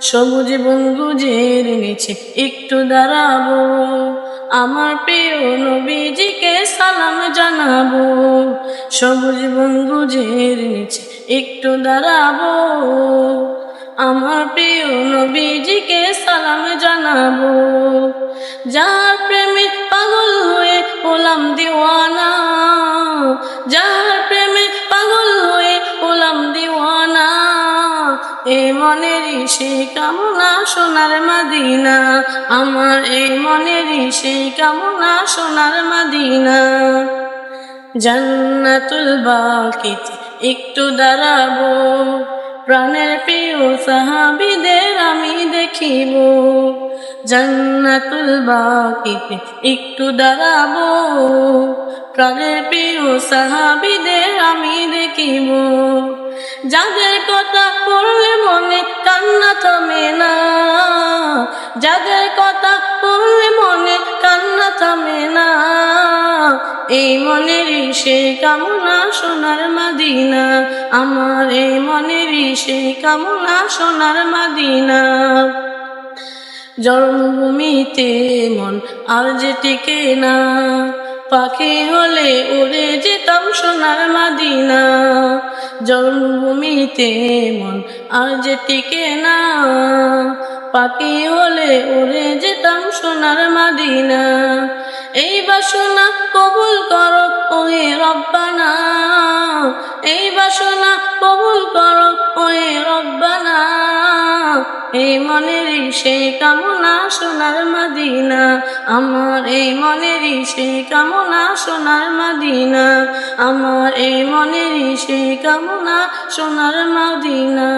সবুজ বন্ধুজের নিচে একটু দাঁড়াবো। আমার প্রিয় নবীজিকে সালাম জানাব। সবুজ বন্ধুজের নিচে একটু দাঁড়াবো। আমার প্রিয় নবীজিকে সালাম জানাব। যার প্রেমে পাগল হয়ে হলাম দিওয়ানা এ মনেরই সেই কামনা সোনার মাদিনা। আমার এই মনেরই সেই কামনা সোনার মাদিনা। জান্নাতুল বাকিতে একটু দাঁড়াবো, প্রাণের প্রিয় সাহাবিদের আমি দেখিব। জান্নাতুল বাকিতে একটু দাঁড়াবো, প্রাণের প্রিয় সাহাবিদের আমি দেখিব। যাদের কথা পড়লে মনে কান্না থামে না। যাদের কথা পড়লে মনে কান্না থামে না। এই মনেরই সেই কামনা সোনার মাদিনা। আমার এই মনেরই সেই কামনা সোনার মাদিনা। জন্মভূমিতে মন আর যে টিকে না পাখি হলে উড়ে যেতাম সোনার মাদিনা। জন্মভূমিতে মন যে টিকে না। পাখি হলে উড়ে যেতাম সোনার মাদিনা। এই বাসনা কবুল করো ওহে রব্বানা। এই বাসনা কবুল করো ওহে রব্বানা। এই মনেরই সেই কামনা সোনার মাদিনা। আমার এই মনেরই সেই কামনা সোনার মাদিনা। আমার এই মনেরই সেই কামনা সোনার মাদিনা।